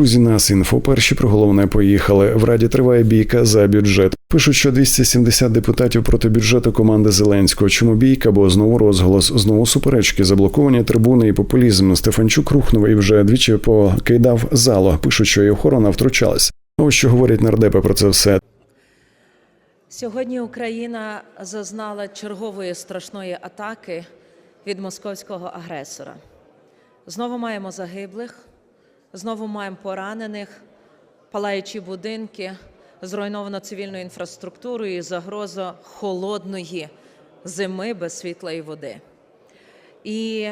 Друзі, нас інфо. Перші про головне поїхали. В раді триває бійка за бюджет. Пишуть, що 270 депутатів проти бюджету команди Зеленського. Чому бійка? Бо знову розголос, знову суперечки, заблоковані трибуни і популізм. Стефанчук рухнув і вже двічі покидав залу. Пишуть, що і охорона втручалась. Ось що говорять нардепи про це все. Сьогодні Україна зазнала чергової страшної атаки від московського агресора. Знову маємо загиблих, знову маємо поранених, палаючі будинки, зруйновано цивільну інфраструктуру і загроза холодної зими без світла і води. І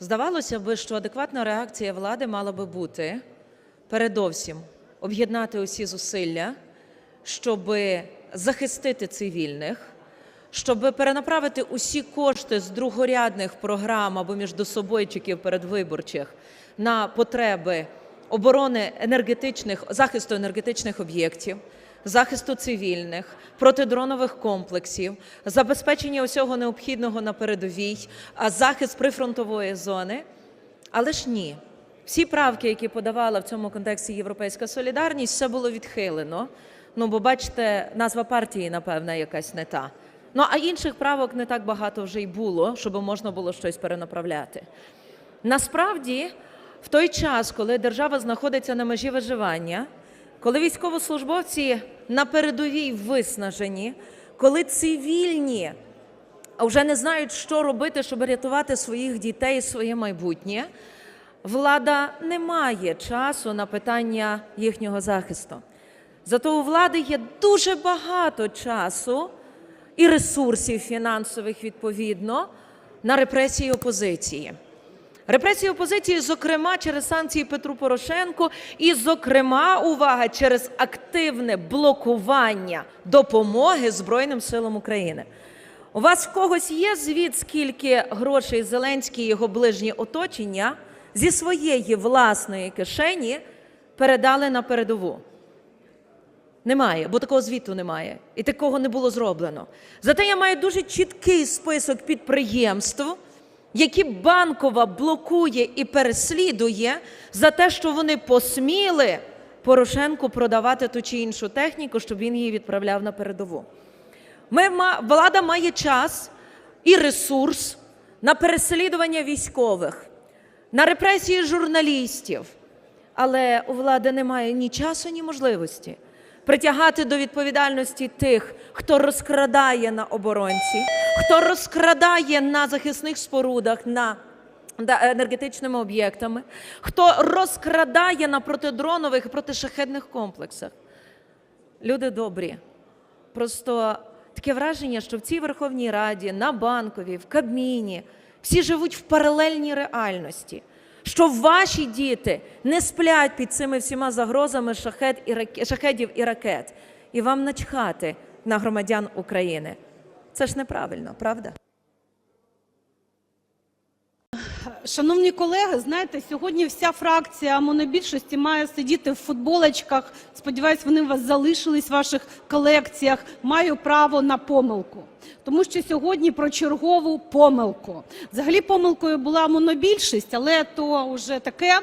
здавалося би, що адекватна реакція влади мала би бути передовсім об'єднати усі зусилля, щоб захистити цивільних, щоб перенаправити усі кошти з другорядних програм або міждособойчиків передвиборчих на потреби оборони енергетичних захисту енергетичних об'єктів. Захисту цивільних, протидронових комплексів, забезпечення усього необхідного на передовій, захист прифронтової зони. Але ж ні, всі правки, які подавала в цьому контексті Європейська солідарність, все було відхилено. Ну, бо бачите, назва партії, напевне, якась не та. Ну а інших правок не так багато вже й було, щоб можна було щось перенаправляти. Насправді, в той час, коли держава знаходиться на межі виживання, коли військовослужбовці на передовій виснажені, коли цивільні вже не знають, що робити, щоб рятувати своїх дітей своє майбутнє, влада не має часу на питання їхнього захисту. Зато у влади є дуже багато часу і ресурсів фінансових відповідно на репресії опозиції. Репресії опозиції, зокрема, через санкції Петру Порошенку, і, зокрема, увага, через активне блокування допомоги Збройним силам України. У вас в когось є звіт, скільки грошей Зеленський і його ближні оточення зі своєї власної кишені передали на передову? Немає, бо такого звіту немає. І такого не було зроблено. Зате я маю дуже чіткий список підприємств, які банкова блокує і переслідує за те, що вони посміли Порошенку продавати ту чи іншу техніку, щоб він її відправляв на передову. Ми, влада має час і ресурс на переслідування військових, на репресії журналістів. Але у влади немає ні часу, ні можливості притягати до відповідальності тих, хто розкрадає на оборонці, хто розкрадає на захисних спорудах, на енергетичними об'єктами, хто розкрадає на протидронових і протишахедних комплексах. Люди добрі. Просто таке враження, що в цій Верховній Раді, на банковій, в Кабміні всі живуть в паралельній реальності. Що ваші діти не сплять під цими всіма загрозами шахет і рак... шахедів і ракет, і вам начхати на громадян України. Це ж неправильно, правда? Шановні колеги, знаєте, сьогодні вся фракція монобільшості має сидіти в футболочках. Сподіваюсь, вони у вас залишились в ваших колекціях. Маю право на помилку. Тому що сьогодні про чергову помилку. Взагалі помилкою була монобільшість, але то вже таке.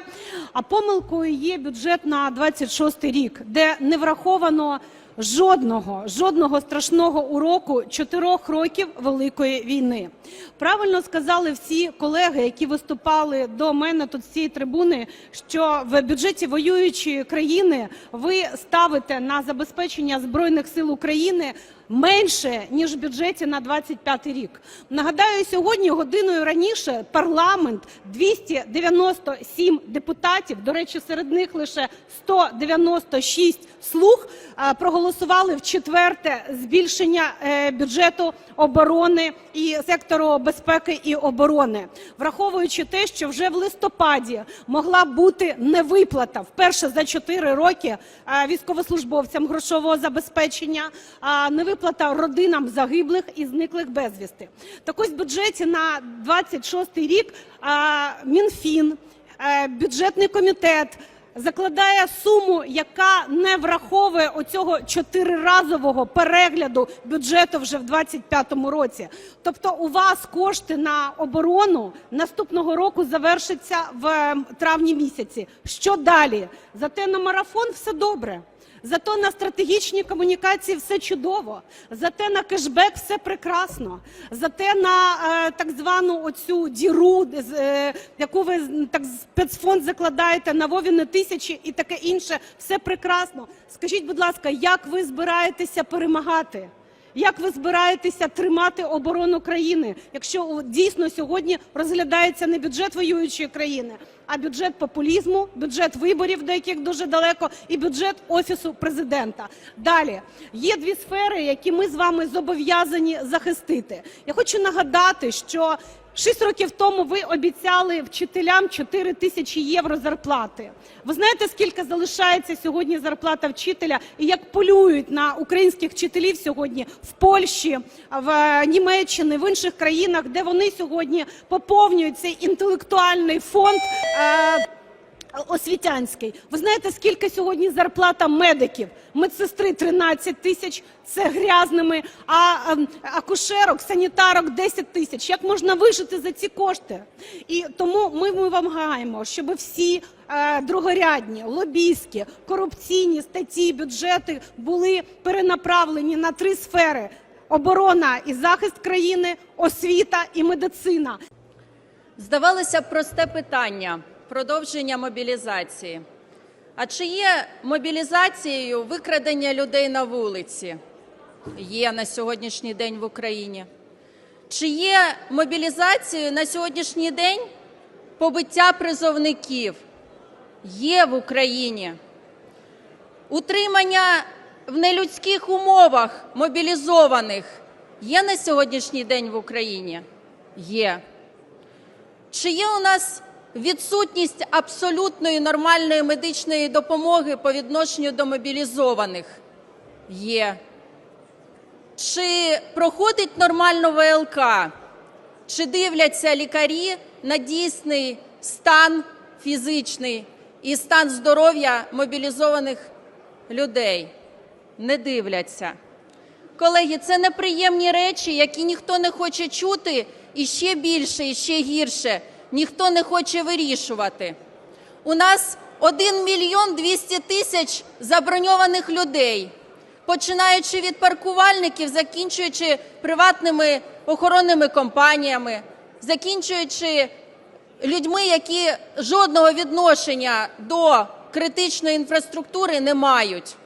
А помилкою є бюджет на 26 рік, де не враховано жодного, жодного страшного уроку чотирьох років Великої війни. Правильно сказали всі колеги, які виступали до мене тут з цієї трибуни, що в бюджеті воюючої країни ви ставите на забезпечення Збройних сил України менше, ніж в бюджеті на 25 рік. Нагадаю, сьогодні годиною раніше парламент 297 депутатів, до речі, серед них лише 196 слуг, проголосували в четверте збільшення е, бюджету оборони і сектору безпеки і оборони, враховуючи те, що вже в листопаді могла бути невиплата вперше за 4 роки військовослужбовцям грошового забезпечення, а невиплата родинам загиблих і зниклих безвісти. Так ось в бюджеті на 26 рік Мінфін, е, бюджетний комітет закладає суму, яка не враховує оцього чотириразового перегляду бюджету вже в 25-му році. Тобто у вас кошти на оборону наступного року завершаться в е, травні місяці. Що далі? Зате на марафон все добре. Зато на стратегічні комунікації все чудово, зате на кешбек все прекрасно, зате на е, так звану оцю діру, е, яку ви так спецфонд закладаєте на Вовіни тисячі і таке інше, все прекрасно. Скажіть, будь ласка, як ви збираєтеся перемагати? Як ви збираєтеся тримати оборону країни, якщо дійсно сьогодні розглядається не бюджет воюючої країни, а бюджет популізму, бюджет виборів, до яких дуже далеко, і бюджет офісу президента? Далі є дві сфери, які ми з вами зобов'язані захистити. Я хочу нагадати, що Шість років тому ви обіцяли вчителям 4 тисячі євро зарплати. Ви знаєте, скільки залишається сьогодні зарплата вчителя і як полюють на українських вчителів сьогодні в Польщі, в Німеччині, в інших країнах, де вони сьогодні поповнюють цей інтелектуальний фонд. Е- освітянський. Ви знаєте, скільки сьогодні зарплата медиків? Медсестри 13 тисяч, це грязними, а ем, акушерок, санітарок 10 тисяч. Як можна вижити за ці кошти? І тому ми, вимагаємо, щоб всі е, другорядні, лобійські, корупційні статті бюджети були перенаправлені на три сфери: оборона і захист країни, освіта і медицина. Здавалося просте питання продовження мобілізації. А чи є мобілізацією викрадення людей на вулиці? Є на сьогоднішній день в Україні. Чи є мобілізацією на сьогоднішній день побиття призовників? Є в Україні. Утримання в нелюдських умовах мобілізованих є на сьогоднішній день в Україні? Є. Чи є у нас відсутність абсолютної нормальної медичної допомоги по відношенню до мобілізованих? Є. Чи проходить нормально ВЛК? Чи дивляться лікарі на дійсний стан фізичний і стан здоров'я мобілізованих людей? Не дивляться. Колеги, це неприємні речі, які ніхто не хоче чути, і ще більше, і ще гірше ніхто не хоче вирішувати. У нас 1 мільйон 200 тисяч заброньованих людей, починаючи від паркувальників, закінчуючи приватними охоронними компаніями, закінчуючи людьми, які жодного відношення до критичної інфраструктури не мають.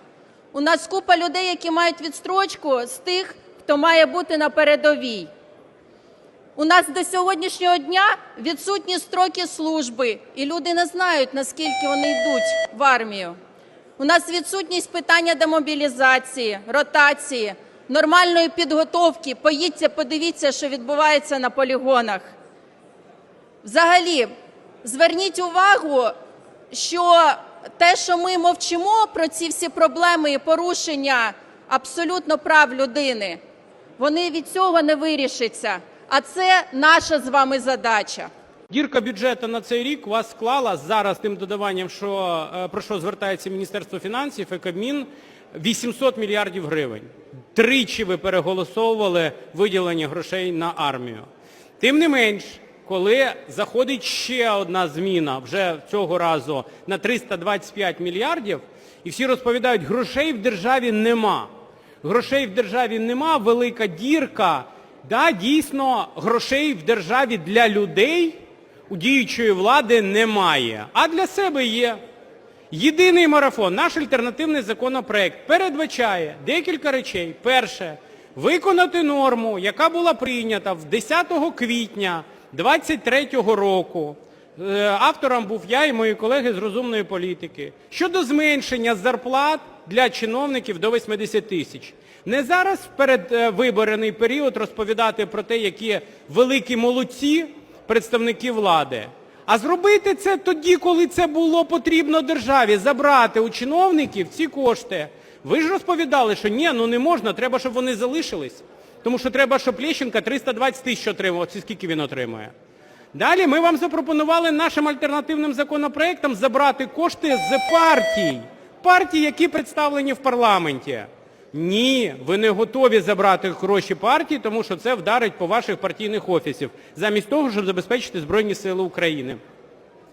У нас купа людей, які мають відстрочку з тих, хто має бути на передовій. У нас до сьогоднішнього дня відсутні строки служби, і люди не знають, наскільки вони йдуть в армію. У нас відсутність питання демобілізації, ротації, нормальної підготовки. Поїдьте, подивіться, що відбувається на полігонах. Взагалі, зверніть увагу, що те, що ми мовчимо про ці всі проблеми і порушення абсолютно прав людини, вони від цього не вирішаться. А це наша з вами задача. Дірка бюджету на цей рік вас склала зараз тим додаванням, що, е, про що звертається Міністерство фінансів і Кабмін, 800 мільярдів гривень. Тричі ви переголосовували виділення грошей на армію. Тим не менш, коли заходить ще одна зміна, вже цього разу на 325 мільярдів, і всі розповідають, грошей в державі нема. Грошей в державі нема, велика дірка. Да, дійсно, грошей в державі для людей у діючої влади немає, а для себе є. Єдиний марафон, наш альтернативний законопроект передбачає декілька речей. Перше, виконати норму, яка була прийнята в 10 квітня 2023 року. Е, Автором був я і мої колеги з розумної політики щодо зменшення зарплат для чиновників до 80 тисяч. Не зараз в передвиборний період розповідати про те, які великі молодці представники влади, а зробити це тоді, коли це було потрібно державі, забрати у чиновників ці кошти. Ви ж розповідали, що ні, ну не можна, треба, щоб вони залишились. Тому що треба, щоб Лещенка 320 тисяч отримав, це скільки він отримує. Далі ми вам запропонували нашим альтернативним законопроектом забрати кошти з партій, партій, які представлені в парламенті. Ні, ви не готові забрати гроші партії, тому що це вдарить по ваших партійних офісів, замість того, щоб забезпечити Збройні Сили України.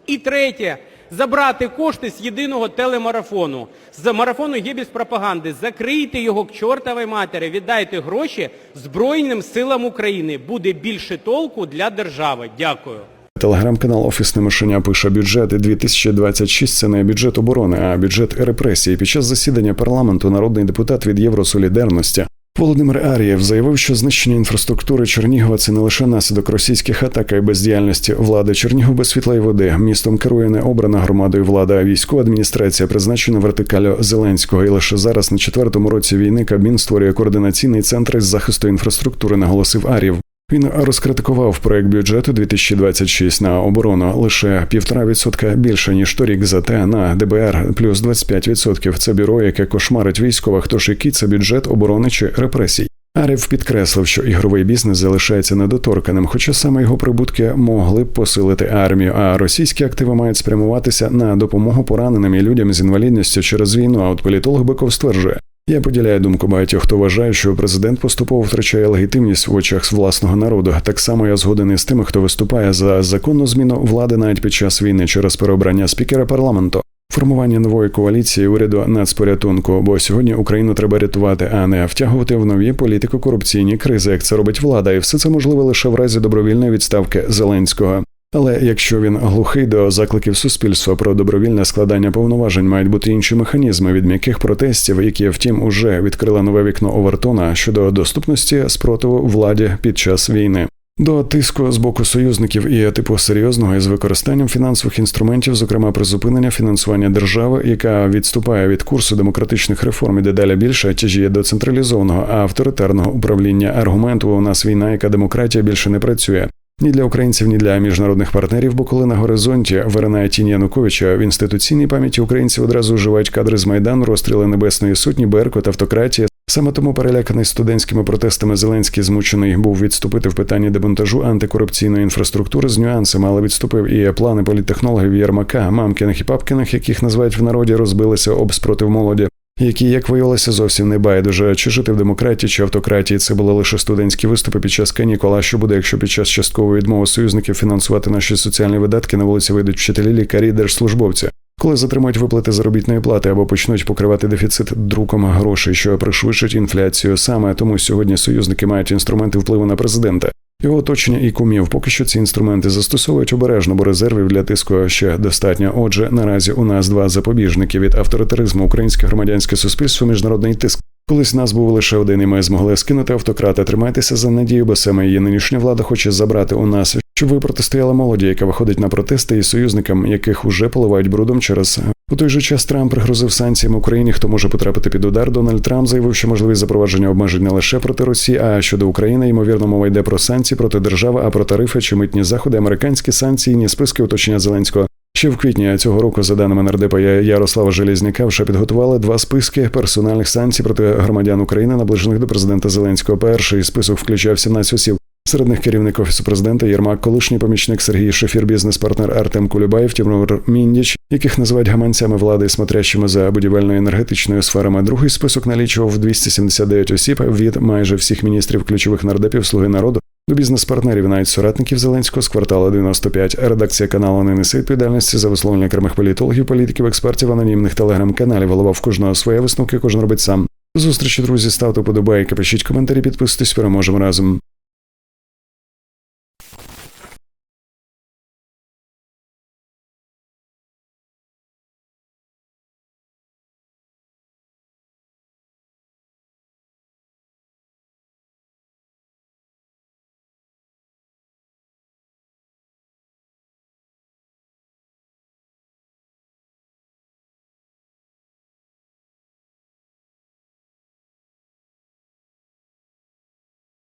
І третє, забрати кошти з єдиного телемарафону, з марафону «Є без пропаганди». Закрийте його к чортовій матері, віддайте гроші Збройним силам України. Буде більше толку для держави. Дякую. Телеграм-канал Офісне мишеня пише бюджет 2026 – це не бюджет оборони, а бюджет репресії. Під час засідання парламенту народний депутат від Євросолідарності Володимир Арієв заявив, що знищення інфраструктури Чернігова це не лише наслідок російських атак, й бездіяльності влади. Чернігов без світла і води. Містом керує не обрана громадою влада, військова адміністрація призначена вертикалю Зеленського. І лише зараз, на четвертому році війни, Кабмін створює координаційний центр із захисту інфраструктури, наголосив Арів. Він розкритикував проект бюджету 2026 на оборону лише півтора відсотка більше ніж торік. Зате на ДБР плюс 25%. Це бюро, яке кошмарить військових. Тож який це бюджет оборони чи репресій? Арів підкреслив, що ігровий бізнес залишається недоторканим, хоча саме його прибутки могли б посилити армію. А російські активи мають спрямуватися на допомогу пораненим і людям з інвалідністю через війну. А от політолог Биков стверджує. Я поділяю думку багатьох, хто вважає, що президент поступово втрачає легітимність в очах власного народу. Так само я згоден із тими, хто виступає за законну зміну влади навіть під час війни через переобрання спікера парламенту. Формування нової коаліції уряду нацпорятунку, бо сьогодні Україну треба рятувати, а не втягувати в нові політико-корупційні кризи, як це робить влада, і все це можливо лише в разі добровільної відставки Зеленського. Але якщо він глухий до закликів суспільства про добровільне складання повноважень, мають бути інші механізми від м'яких протестів, які, втім, уже відкрили нове вікно Овертона щодо доступності спротиву владі під час війни. До тиску з боку союзників і типу серйозного із використанням фінансових інструментів, зокрема призупинення фінансування держави, яка відступає від курсу демократичних реформ і дедалі більше тяжіє до централізованого авторитарного управління. Аргументу у нас війна, яка демократія більше не працює. Ні для українців, ні для міжнародних партнерів, бо коли на горизонті виринає тінь Януковича в інституційній пам'яті українців одразу вживають кадри з майдану, розстріли Небесної Сотні, Беркут, автократія. Саме тому переляканий студентськими протестами Зеленський змучений був відступити в питанні демонтажу антикорупційної інфраструктури з нюансами, але відступив і плани політтехнологів Єрмака, мамкиних і папкиних, яких називають в народі, розбилися об спротив молоді. Які, як виявилося, зовсім не байдуже, чи жити в демократії чи автократії. Це були лише студентські виступи під час канікул. А що буде, якщо під час часткової відмови союзників фінансувати наші соціальні видатки на вулиці вийдуть вчителі, лікарі, держслужбовці? Коли затримають виплати заробітної плати або почнуть покривати дефіцит друком грошей, що пришвидшить інфляцію, саме тому сьогодні союзники мають інструменти впливу на президента. Його оточення і кумів поки що ці інструменти застосовують обережно, бо резервів для тиску ще достатньо. Отже, наразі у нас два запобіжники від авторитаризму українське громадянське суспільство, міжнародний тиск. Колись нас був лише один, і ми змогли скинути автократа. Тримайтеся за надію, бо саме її нинішня влада хоче забрати у нас, щоб ви протистояли молоді, яка виходить на протести і союзникам, яких уже поливають брудом через у той же час Трамп пригрозив санкціями Україні. Хто може потрапити під удар? Дональд Трамп заявив, що можливість запровадження обмежень не лише проти Росії, а щодо України. Ймовірно, мова йде про санкції проти держави, а про тарифи чи митні заходи, американські санкції, ні списки оточення Зеленського. Ще в квітні цього року, за даними нардепа Ярослава Железняка, вже підготували два списки персональних санкцій проти громадян України, наближених до президента Зеленського. Перший список включав 17 осіб. Серед них керівник офісу президента Єрмак, колишній помічник Сергій Шефір, бізнес-партнер Артем Кулюбаєв, Тимур Міндіч, яких називають гаманцями влади, смотрящими за будівельною енергетичною сферами. Другий список налічував 279 осіб від майже всіх міністрів ключових нардепів Слуги народу. До бізнес-партнерів, навіть соратників Зеленського з кварталу 95. Редакція каналу не несе відповідальності за висловлення окремих політологів, політиків, експертів, анонімних телеграм-каналів. Голова в кожного своє висновки, кожен робить сам. До зустрічі, друзі, ставте подобайки, пишіть коментарі, підписуйтесь, переможемо разом.